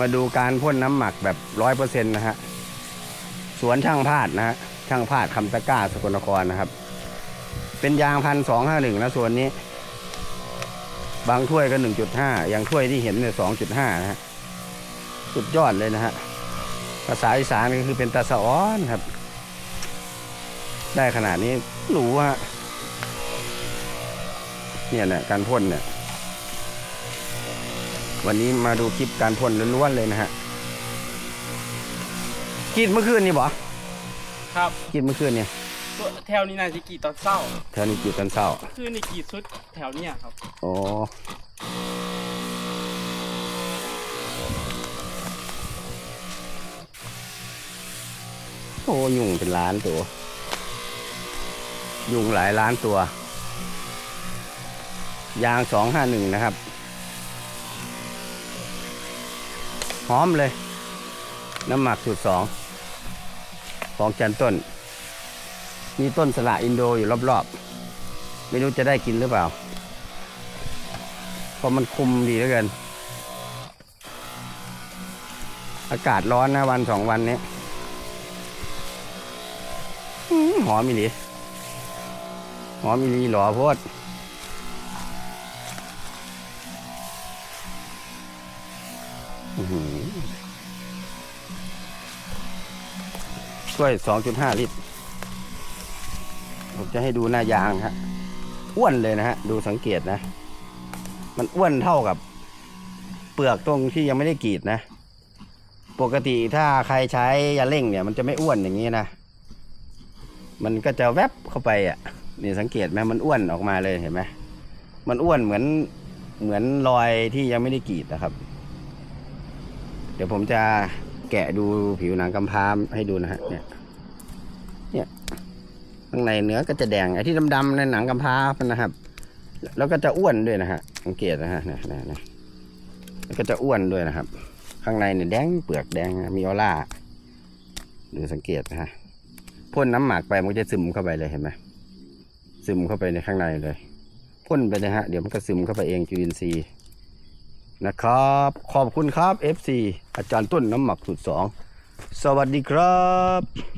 มาดูการพ่นน้ำหมักแบบร้อยเปอร์เซ็นต์นะฮะ สวนช่างพาดนะฮะ ช่างพาดคำตะก้าสกลนครนะครับ เป็นยางพันสองห้าหนึ่งนะส่วนนี้ บางถ้วยก็หนึ่งจุดห้าอย่างถ้วยที่เห็นเนี่ยสองจุดห้านะฮะ สุดยอดเลยนะฮะ ภาษาอีสานก็คือเป็นตาสะอ้อนครับ ได้ขนาดนี้หรูฮะเนี่ยนะการพ่นเนี่ย วันนี้มาดูคลิปการพ่นล้วนๆเลยนะฮะกรีดเมื่อคืนนี่บ่ครับกรีดเมื่อคืนเนี่ยตัวแถวนี้น่าจะกรีดตอนเศร้า แถวนี้กรีดตอนเช้าคือนี่กรีดสุดแถวเนี้ยครับโอ้โอ้ยุงเป็นล้านตัว ยุงหลายล้านตัว ยางสองห้าหนึ่งนะครับ หอมเลย น้ำหมักสูตรสองของจันต้น มีต้นสละอินโดอยู่รอบๆ ไม่รู้จะได้กินหรือเปล่า เพราะมันคุมดีเหลือเกิน อากาศร้อนนะวันสองวันนี้หอมอีหลีหอมอีหลีหล่อโพด อื้วยสองจุดห้าลิตร ผมจะให้ดูหน้ายางฮะ อ้วนเลยนะฮะ ดูสังเกตนะ มันอ้วนเท่ากับ เปลือกตรงที่ยังไม่ได้กรีดนะ ปกติถ้าใครใช้ยาเร่งเนี่ย มันจะไม่อ้วนอย่างนี้นะ มันก็จะแวบเข้าไปอะ นี่สังเกตไหมมันอ้วนออกมาเลยเห็นไหมมันอ้วนเหมือนเหมือนรอยที่ยังไม่ได้กรีดนะครับ เดี๋ยวผมจะแกะดูผิวหนังกำพร้าให้ดูนะฮะเนี่ยเนี่ยข้างในเนื้อก็จะแดงไอ้ที่ดำๆในหนังกำพร้านะครับ แล้วก็จะอ้วนด้วยนะฮะสังเกตนะฮะเนี่ยเนี่ยเนี่ยแล้วก็จะอ้วนด้วยนะครับ ข้างในเนี่ยแดงเปลือกแดงมีออร่าดูสังเกตนะฮะพ่นน้ำหมักไปมันจะซึมเข้าไปเลยเห็นไหมซึมเข้าไปในข้างในเลยพ่นไปนะฮะเดี๋ยวมันก็ซึมเข้าไปเองจุลินทรีย์ นะครับ ขอบคุณครับ FC อาจารย์ต้นน้ำหมักสูตรสองสวัสดีครับ